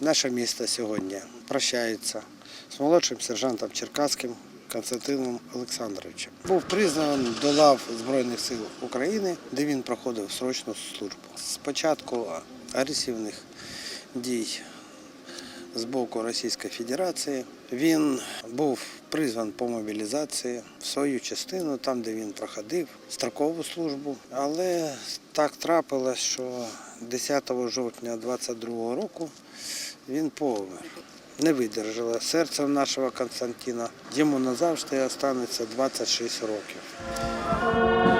наше місто сьогодні прощається з молодшим сержантом Черкаським Константином Олександровичем. Був призваний до лав Збройних сил України, де він проходив срочну службу. Спочатку агресивних дій з боку Російської Федерації. Він був призван по мобілізації в свою частину, там, де він проходив строкову службу. Але так трапилось, що 10 жовтня 22 року він помер. Не видержала серце нашого Константина. Йому назавжди останеться 26 років.